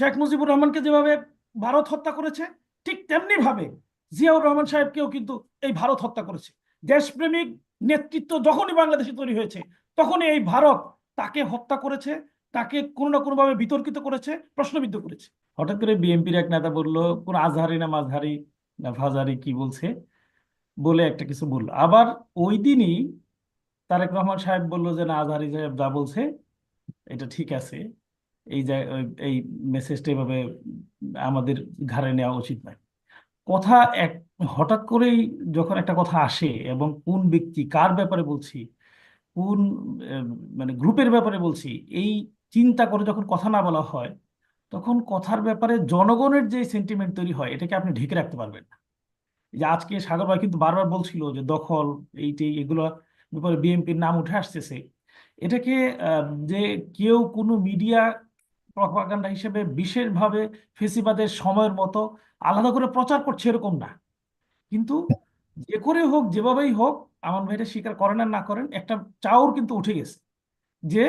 শেখ মুজিবুর রহমানকে যেভাবে ভারত হত্যা করেছে, ঠিক তেমনি ভাবে জিয়াউর রহমান সাহেবকেও কিন্তু এই ভারত হত্যা করেছে। দেশপ্রেমিক নেতৃত্ব যখনই বাংলাদেশে তৈরি হয়েছে, তখনই এই ভারত তাকে হত্যা করেছে, তাকে কোনো না কোনোভাবে বিতর্কিত করেছে, প্রশ্নবিদ্ধ করেছে। হঠাৎ করে বিএনপির এক নেতা বলল, কোন আজহারি না মাঝহারি না ফাজারি কি বলছে? বলে একটা কিছু বলল। আবার ওই দিনই তারেক রহমান সাহেব বলল যে, না, আজহারি সাহেব যা বলছে, এটা ঠিক আছে। এই যে, এই মেসেজটা এভাবে আমাদের ঘাড়ে নেওয়া উচিত নয়। কথা এক, হঠাৎ করেই যখন একটা কথা আসে এবং কোন ব্যক্তি কার ব্যাপারে বলছি, কোন মানে গ্রুপের ব্যাপারে বলছি, এই চিন্তা করে যখন কথা না বলা হয়, তখন কথার ব্যাপারে জনগণের যে সেন্টিমেন্ট তৈরি হয়, এটাকে আপনি ঢেকে রাখতে পারবেন না। যে আজকে সাগর ভাই কিন্তু বারবার বলছিল যে দখল এইটি এগুলো ব্যাপারে বিএনপির নাম উঠে আসতেছে। এটাকে যে কেউ কোনো মিডিয়া প্রপাগান্ডা হিসেবে বিশেষভাবে ফেসিবাদের সময়ের মতো আলাদা করে প্রচার করছে এরকম না। কিন্তু যে করে হোক যেভাবেই হোক আমার ভাইটা স্বীকার করেন আর না করেন একটা চাউর কিন্তু উঠে গেছে যে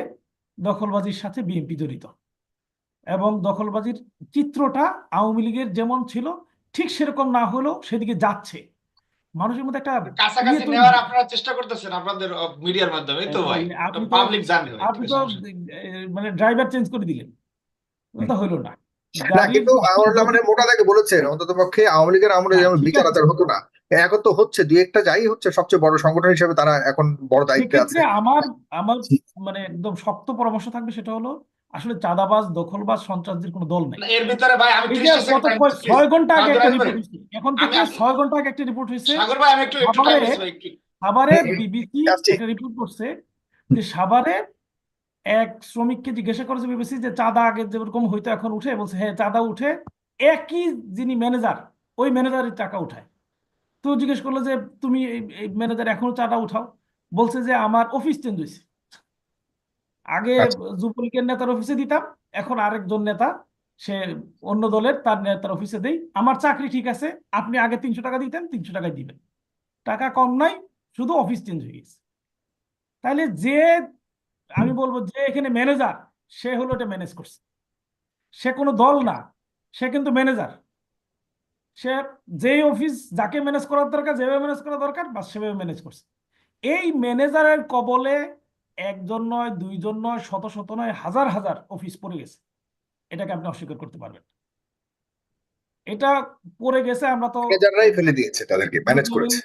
দখলবাজির সাথে বিএনপি জড়িত। এবং দখলবাজির চিত্রটা আওয়ামী লীগের যেমন ছিল ঠিক সেরকম না হলেও সেদিকে যাচ্ছে। মানুষের মধ্যে একটা কাছাকাছি ইয়ে নেওয়ার আপনারা চেষ্টা করতেছেন আপনাদের মিডিয়ার মাধ্যমে তো ভাই। আপনি তো পাবলিক জানে আপনি তো সমস্যা নেই। আহ, মানে ড্রাইভার চেঞ্জ করে দিলেন। ওটা হইল না। না কিন্তু মানে মোটা দাগে বলেছেন অন্তত পক্ষে আওয়ামী লীগের আমলে হ্যাঁ, যেমন বিচার আচার হতো না এখন তো হচ্ছে দুই একটা যাই হচ্ছে সবচেয়ে বড় সংগঠন হিসেবে তারা এখন বড় দায়িত্বে আছে। আমার আমার মানে একদম শক্ত পরামর্শ থাকবে সেটা হলো আসলে চাঁদাবাজ দখলবাজ সন্ত্রাসীর কোনো দল নেই। এর ভিতরে ভাই আমি এই যে 30 সেকেন্ড গত time কয়- please, ছয় ঘণ্টা আগে একটা রিপোর্ট হয়েছে। এখন থেকে ছয় ঘণ্টা আগে একটা রিপোর্ট হয়েছে। সাগর ভাই আমি একটু সাভারে- বিবিসি একটা। রিপোর্ট করছে যে সাভারে এক শ্রমিককে জিজ্ঞাসা করেছে বিবিসি যে চাঁদা আগে যেরকম হইতো এখন উঠে বলছে হ্যাঁ চাঁদা উঠে। একই যিনি ম্যানেজার ওই ম্যানেজারের টাকা উঠায়। তো জিজ্ঞেস করল যে তুমি এই- ম্যানেজার এখনও চাঁদা উঠাও? বলছে যে আমার অফিস চেঞ্জ হয়েছে আগে আচ্ছা। যুবলীগের নেতার অফিসে দিতাম এখন আরেকজন নেতা সে অন্য দলের তার নেতার অফিসে দেই। আমার চাকরি ঠিক আছে আপনি আগে তিনশো টাকা দিতেন তিনশো টাকায় দিবেন। টাকা কম নাই শুধু অফিস চেঞ্জ হয়ে গেছে। তাহলে যে আমি বলব যে এখানে ম্যানেজার সে হলো এটা ম্যানেজ করছে। সে কোনো দল না সে কিন্তু ম্যানেজার সে যে অফিস যাকে ম্যানেজ করার দরকার যেভাবে ম্যানেজ করা দরকার বাস সেভাবে ম্যানেজ করছে। এই ম্যানেজারের কবলে একজন নয় দুইজন নয় শত শত নয় হাজার হাজার অফিস পড়ে গেছে। এটাকে আপনি অস্বীকার করতে পারবেন। এটা পড়ে গেছে আমরা তো ফেলে দিয়েছে তাদেরকে ম্যানেজ করেছে।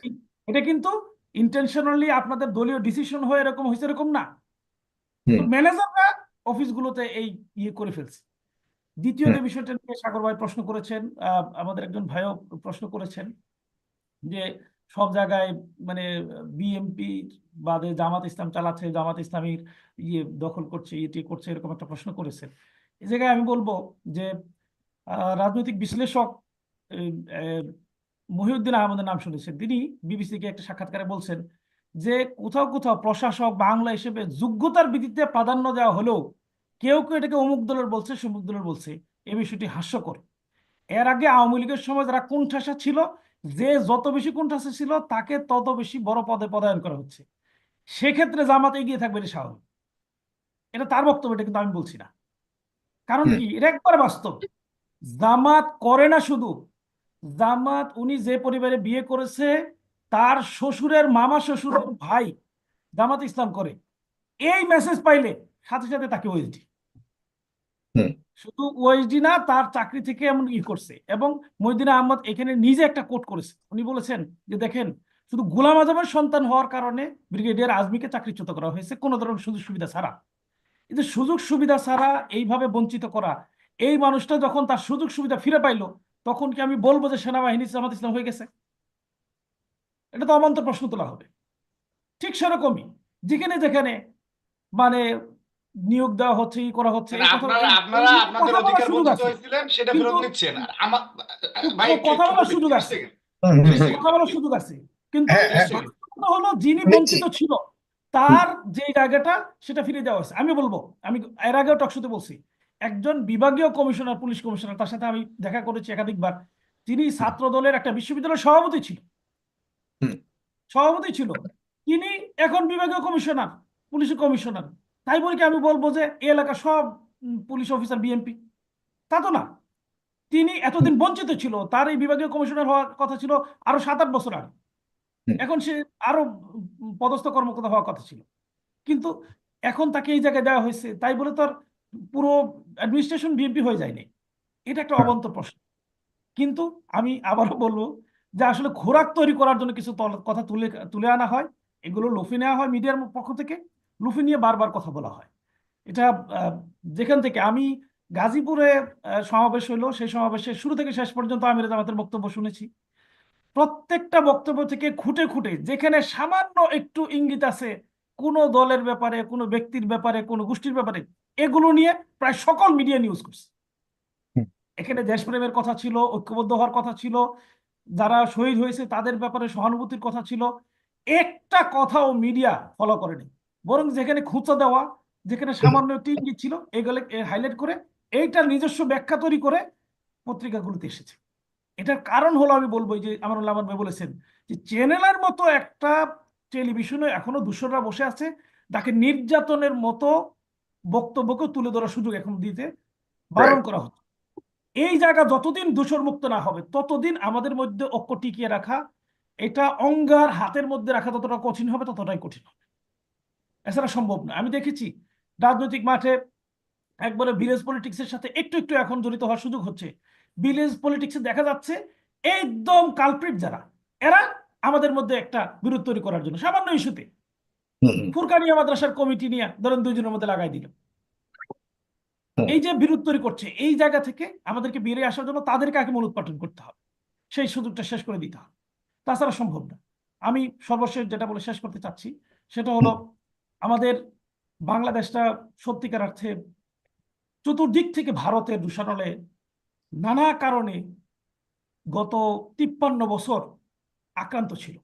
এটা কিন্তু ইন্টেনশনালি আপনাদের দলীয় ডিসিশন হয়ে এরকম হয়েছে এরকম না। ম্যানেজাররা অফিসগুলোতে এই ইয়ে করে ফেলছে। দ্বিতীয় যে বিষয়টা নিয়ে সাগর ভাই প্রশ্ন করেছেন আমাদের একজন ভাইও প্রশ্ন করেছেন যে সব জায়গায় মানে বিএমপি বাদে জামাত ইসলাম চালাচ্ছে জামাত ইসলামীর ইয়ে দখল করছে ইয়ে করছে এরকম একটা প্রশ্ন করেছেন। এই জায়গায় আমি বলব যে রাজনৈতিক বিশ্লেষক মহিউদ্দিন আহমদের নাম শুনেছেন। তিনি বিবিসিকে একটা সাক্ষাৎকারে বলছেন যে কোথাও কোথাও প্রশাসক বাংলা হিসেবে যোগ্যতার ভিত্তিতে প্রাধান্য দেওয়া হলেও কেউ কেউ এটাকে অমুক দলের বলছে, সমুক দলের বলছে। এই বিষয়টি হাস্যকর। এর আগে আওয়ামী লীগের সময় যারা কোণঠাসা ছিল, যে যত বেশি কোণঠাসা ছিল, তাকে তত বেশি বড় পদে পদায়ন করা হচ্ছে। সেক্ষেত্রে জামাত এগিয়ে থাকবে এটা স্বাভাবিক। এটা তার বক্তব্য, এটা কিন্তু আমি বলছি না। কারণ। কি? এটা একবার বাস্তব। জামাত করে না শুধু। জামাত, উনি যে পরিবারে বিয়ে করেছে তার শ্বশুরের মামা শ্বশুরের ভাই জামাত ইসলাম করে। এই মেসেজ পাইলে সাথে সাথে তাকে ওএসডি শুধু ওএসডি না তার চাকরি থেকে এমন ই করছে এবং মহিউদ্দিন আহমদ এখানে নিজে একটা কোট করেছে। উনি বলেছেন যে দেখেন শুধু গোলাম আজমের সন্তান হওয়ার কারণে ব্রিগেডিয়ার আজমিকে চাকরিচ্যুত করা হয়েছে কোনো ধরনের সুযোগ সুবিধা ছাড়া। কিন্তু সুযোগ সুবিধা ছাড়া এইভাবে বঞ্চিত করা এই মানুষটা যখন তার সুযোগ সুবিধা ফিরে পাইলো তখন কি আমি বলব যে সেনাবাহিনী জামাত ইসলাম হয়ে গেছে? এটা তো অমান্তর প্রশ্ন তোলা হবে ঠিক সেরকমই যেখানে যেখানে মানে নিয়োগ দেওয়া হচ্ছে ই করা হচ্ছে কথা- আপনারা এই- আপনারা এই আপনাদের বলার অধিকার সুযোগ বঞ্চিত আছে। হয়েছিলেন সেটা ফেরত নিচ্ছেন ভাই কথা বলার সুযোগ আছে। কথা বলার সুযোগ কিন্তু হ্যাঁ, হ্যাঁ। হলো যিনি। বঞ্চিত ছিল তার যে জায়গাটা সেটা ফিরে দেওয়া হয়েছে আমি বলব আমি এর আগেও টকশোতে বলছি একজন বিভাগীয় কমিশনার পুলিশ কমিশনার তার সাথে আমি দেখা করেছি একাধিকবার তিনি ছাত্র দলের একটা বিশ্ববিদ্যালয়ের সভাপতি ছিল। সভাপতি ছিল। তিনি এখন বিভাগীয় কমিশনার পুলিশ কমিশনার। তাই বলে কি আমি বলব যে এই এলাকার সব পুলিশ অফিসার বিএনপি? তা তো না। তিনি এতদিন বঞ্চিত ছিল তার এই বিভাগীয় কমিশনার হওয়ার কথা ছিল আরও সাত আট বছর আগে। এখন সে আরও পদস্থ কর্মকর্তা হওয়ার কথা ছিল। কিন্তু এখন তাকে এই জায়গায় দেওয়া হয়েছে তাই বলে তো পুরো অ্যাডমিনিস্ট্রেশন বিএনপি হয়ে যায়নি। এটা একটা হ্যাঁ। অবন্তর প্রশ্ন। কিন্তু আমি আবারও বলব যে আসলে খোরাক তৈরি করার জন্য কিছু কথা তুলে তুলে আনা হয়। এগুলো লুফি নেওয়া হয় মিডিয়ার পক্ষ থেকে। লুফি নিয়ে বারবার কথা বলা হয়। এটা যেখান থেকে আমি গাজীপুরে সমাবেশ হলো সেই সমাবেশে শুরু থেকে শেষ পর্যন্ত আমির জামাতের বক্তব্য শুনেছি। প্রত্যেকটা বক্তব্য থেকে খুঁটে খুঁটে যেখানে সামান্য একটু ইঙ্গিত আছে কোনো দলের ব্যাপারে কোনো ব্যক্তির ব্যাপারে কোনো গোষ্ঠীর ব্যাপারে এগুলো নিয়ে প্রায় সকল মিডিয়া নিউজ করছে। এখানে দেশপ্রেমের কথা ছিল ঐক্যবদ্ধ হওয়ার কথা ছিল যারা শহীদ হয়েছে তাদের ব্যাপারে সহানুভূতির কথা ছিল। একটা কথাও মিডিয়া ফলো করেনি। বরং যেখানে খুঁচা দেওয়া যেখানে সামান্য একটি ইঙ্গিত ছিল এগুলো হাইলাইট করে এইটার নিজস্ব ব্যাখ্যা তৈরি করে পত্রিকাগুলোতে এসেছে। এটার কারণ হলো আমি বলব এই যে আমার আমার ভাই বলেছেন যে চ্যানেলের মতো একটা টেলিভিশনে এখনও দূষণরা বসে আছে তাকে নির্যাতনের মতো বক্তব্যকে তুলে ধরার সুযোগ এখন দিতে বারণ করা হচ্ছে। এই জায়গা যতদিন দূষণ মুক্ত না হবে ততদিন আমাদের মধ্যে ঐক্য টিকিয়ে রাখা এটা অঙ্গার হাতের মধ্যে রাখা ততটা কঠিন হবে ততটাই কঠিন হবে। এছাড়া সম্ভব না আমি দেখেছি রাজনৈতিক মাঠে একবারে ভিলেজ পলিটিক্সের সাথে একটু একটু এখন জড়িত হওয়ার সুযোগ হচ্ছে। ভিলেজ পলিটিক্সে দেখা যাচ্ছে একদম কালপ্রিট যারা এরা আমাদের মধ্যে একটা বিরোধ তৈরি করার জন্য সামান্য ইস্যুতে। ফুরকানিয়া মাদ্রাসার কমিটি নিয়ে ধরেন দুইজনের মধ্যে লাগাই দিল। এই যে বিরোধ তৈরি করছে এই জায়গা থেকে আমাদেরকে বেরিয়ে আসার জন্য তাদেরকে আগে মূলোৎপাটন করতে হবে। সেই সুযোগটা শেষ করে দিতে হবে। তাছাড়া সম্ভব না। আমি সর্বশেষ যেটা বলে শেষ করতে চাচ্ছি সেটা হলো আমাদের বাংলাদেশটা সত্যিকার অর্থে চতুর্দিক থেকে ভারতের দূষণলে নানা কারণে গত তিপ্পান্ন বছর আক্রান্ত ছিল।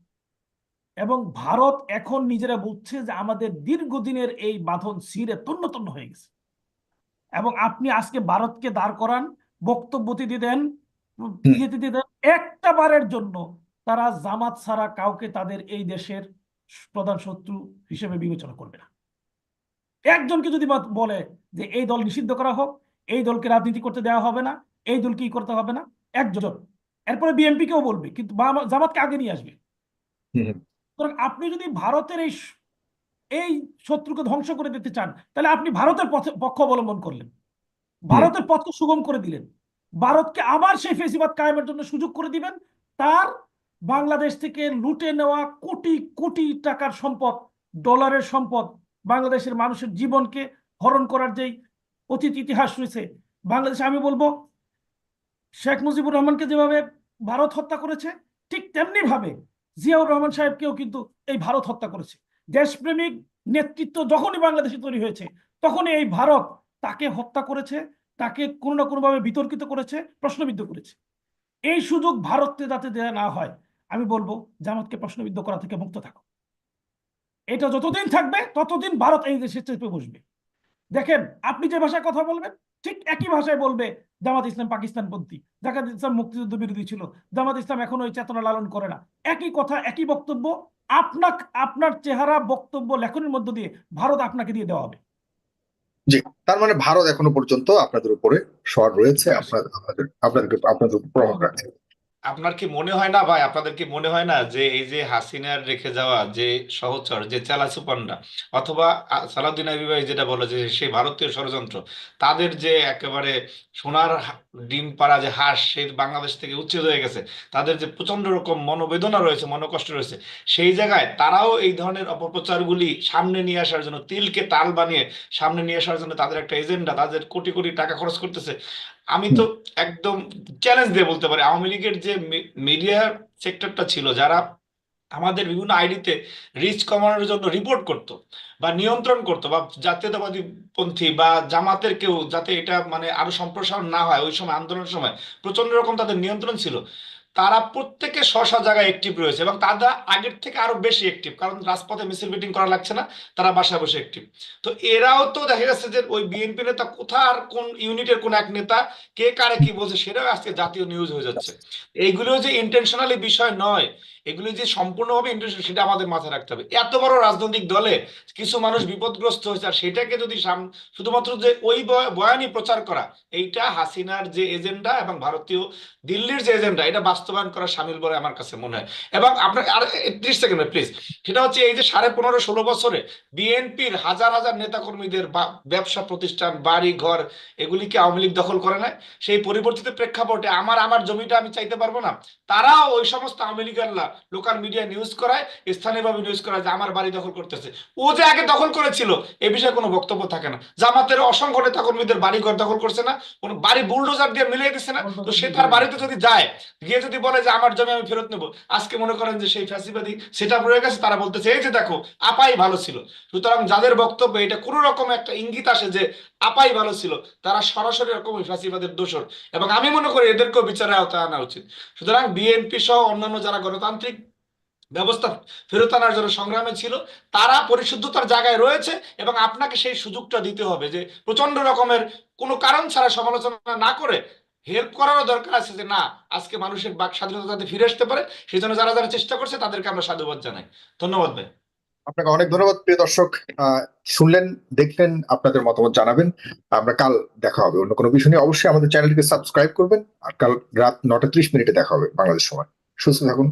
এবং ভারত এখন নিজেরা বুঝছে যে আমাদের দীর্ঘদিনের এই বাঁধন ছিঁড়ে তন্ন তন্ন হয়ে গেছে। এবং আপনি আজকে ভারতকে দাঁড় করান বক্তব্য দেন দেন একটা বারের জন্য তারা জামাত ছাড়া কাউকে তাদের এই দেশের প্রধান শত্রু হিসেবে বিবেচনা করবে না। একজনকে যদি বলে যে এই দল নিষিদ্ধ করা হোক এই দলকে রাজনীতি করতে দেওয়া হবে না এই দল কি করতে হবে না একজন। এরপরে বিএনপি কেও বলবে কিন্তু জামাতকে আগে নিয়ে আসবে। আপনি যদি ভারতের এই এই শত্রুকে ধ্বংস করে দিতে চান, তাহলে আপনি ভারতের পথে পক্ষ অবলম্বন করলেন। ভারতের পথকে সুগম করে দিলেন। ভারতকে আবার সেই ফেসিবাদ কায়েমের জন্য সুযোগ করে দিবেন। তার বাংলাদেশ থেকে লুটে নেওয়া কোটি কোটি টাকার সম্পদ, ডলারের সম্পদ বাংলাদেশের মানুষের জীবনকে হরণ করার যেই অতীত ইতিহাস রয়েছে, বাংলাদেশে আমি বলব, শেখ মুজিবুর রহমানকে যেভাবে ভারত হত্যা করেছে, ঠিক তেমনি ভাবে জিয়াউর রহমান সাহেবকেও কিন্তু এই ভারত হত্যা করেছে। দেশপ্রেমিক নেতৃত্ব যখনই বাংলাদেশে তৈরি হয়েছে, তখনই এই ভারত তাকে হত্যা করেছে, তাকে কোনো না কোনোভাবে বিতর্কিত করেছে, প্রশ্নবিদ্ধ করেছে। এই সুযোগ ভারতকে যাতে দেওয়া না হয়, আমি বলব জামাতকে প্রশ্নবিদ্ধ করা থেকে মুক্ত থাকো। এটা যতদিন থাকবে, ততদিন ভারত এই দেশে চেপে বসবে। দেখেন, আপনি যে ভাষায় কথা বলবেন ঠিক একই ভাষায় বলবে, জামাত ইসলাম পাকিস্তানপন্থী। জাকাত ইসলাম মুক্তিযুদ্ধ বিরোধী ছিল। জামাত ইসলাম এখন ওই চেতনা লালন করে না। একই কথা, একই বক্তব্য আপনার আপনার চেহারা, বক্তব্য, লেখনের মধ্য দিয়ে ভারত আপনাকে দিয়ে দেওয়া হবে। জি, তার মানে ভারত এখনও পর্যন্ত আপনাদের উপরে সর রয়েছে, আপনাদের আপনাদের আপনাদের প্রভাব রাখছে। আপনার কি মনে হয় না? ভাই, আপনাদের কি মনে হয় না যে এই যে হাসিনার রেখে যাওয়া যে সহচর, যে চালাচুপান্ডা অথবা, আ- সালাউদ্দিন আইয়ুবী ভাই যেটা বলে যে সেই ভারতীয় ষড়যন্ত্র, তাদের যে একেবারে সোনার ডিম পাড়া যে হাঁস সেই বাংলাদেশ থেকে উচ্ছেদ হয়ে গেছে, তাদের যে প্রচণ্ড রকম মনোবেদনা রয়েছে, মনোকষ্ট রয়েছে, সেই জায়গায় তারাও এই ধরনের অপপ্রচারগুলি সামনে নিয়ে আসার জন্য, তিলকে তাল বানিয়ে সামনে নিয়ে আসার জন্য তাদের একটা এজেন্ডা, তাদের কোটি কোটি টাকা খরচ করতেছে। আমি তো একদম চ্যালেঞ্জ দিয়ে বলতে পারি। আওয়ামী লীগের যে মিডিয়া সেক্টরটা ছিল, যারা আমাদের বিভিন্ন আইডিতে রিচ কমানোর জন্য রিপোর্ট করত বা নিয়ন্ত্রণ করত বা জাতীয়তাবাদী পন্থী বা জামাতের কেউ, যাতে এটা মানে আরও সম্প্রসারণ না হয়, ওই সময় আন্দোলনের সময় প্রচণ্ড রকম তাদের নিয়ন্ত্রণ ছিল। তারা প্রত্যেকে স্ব জায়গায় অ্যাক্টিভ রয়েছে এবং তারা আগের থেকে আরও বেশি অ্যাক্টিভ কারণ রাজপথে মিছিল মিটিং করা লাগছে না, তারা বাসায় বসে অ্যাক্টিভ তো এরাও তো দেখা যাচ্ছে যে ওই বিএনপি নেতা কোথার কোন ইউনিটের কোন এক নেতা, কে কারে কি বলছে, সেটাও আজকে জাতীয় নিউজ হয়ে যাচ্ছে। এইগুলো যে ইন্টেনশনালি বিষয় নয় এগুলি যে সম্পূর্ণভাবে ইন্টারেস্ট সেটা আমাদের মাথায় রাখতে হবে। এত বড় রাজনৈতিক দলে কিছু মানুষ বিপদগ্রস্ত হয়েছে আর সেটাকে যদি শুধুমাত্র যে ওই বয়- বয়ানই প্রচার করা, এইটা হাসিনার যে এজেন্ডা এবং ভারতীয় দিল্লির যে এজেন্ডা এটা বাস্তবায়ন করা সামিল বলে আমার কাছে মনে হয়। এবং আপনার, আর ত্রিশ সেকেন্ড প্লিজ সেটা হচ্ছে এই যে সাড়ে পনেরো ষোলো বছরে বিএনপির হাজার হাজার নেতাকর্মীদের ব্যবসা প্রতিষ্ঠান, বাড়ি, ঘর, এগুলিকে আওয়ামী লীগ দখল করে নেয়। সেই পরিবর্তিত প্রেক্ষাপটে আমার আমার জমিটা আমি চাইতে পারব না। তারাও ওই সমস্ত আওয়ামী লীগাররা লোকাল মিডিয়া নিউজ করায়, স্থানীয়ভাবে নিউজ করায় যে আমার বাড়ি দখল করতেছে। ও যে আগে দখল করেছিল, এ বিষয়ে কোনো বক্তব্য থাকে না। জামাতের অসংখ্য নেতাকর্মীদের বাড়ি ঘর দখল করছে না, কোনো বাড়ি বুলডোজার দিয়ে মিলিয়ে দিচ্ছে না। তো সে তার বাড়িতে যদি যায়, গিয়ে যদি বলে যে আমার জমি আমি ফেরত নেব, আজকে মনে করেন যে সেই ফ্যাসিবাদী সেটা রয়ে গেছে, তারা বলতেছে, এই যে দেখো, আপাই ভালো ছিল। সুতরাং যাদের বক্তব্য, এটা কোনো রকম একটা ইঙ্গিত আসে যে আপাই ভালো ছিল। তারা সরাসরি এরকম ওই ফ্যাসিবাদের দোষর। এবং আমি মনে করি এদেরকেও বিচারের আওতায় আনা উচিত। সুতরাং বিএনপি সহ অন্যান্য যারা গণতান্ত্রিক ব্যবস্থা ফেরত আনার জন্য সংগ্রামে ছিল, তারা পরিশুদ্ধতার জায়গায় রয়েছে এবং আপনাকে সেই সুযোগটা দিতে হবে যে প্রচণ্ড রকমের কোনো কারণ ছাড়া সমালোচনা না করে হেল্প করারও দরকার আছে যে না, আজকে মানুষের বাক স্বাধীনতা যাতে ফিরে আসতে পারে সেই জন্য যারা যারা চেষ্টা করছে তাদেরকে আমরা সাধুবাদ জানাই। ধন্যবাদ ভাই। আপনাকে অনেক ধন্যবাদ, প্রিয় দর্শক। শুনলেন, দেখলেন, আপনাদের মতামত জানাবেন। আমরা কাল দেখা হবে, অন্য কোনো বিষয় নিয়ে। অবশ্যই আমাদের চ্যানেলটিকে সাবস্ক্রাইব করবেন। আর কাল রাত নটা ত্রিশ মিনিটে দেখা হবে বাংলাদেশ সময়। সুস্থ থাকুন।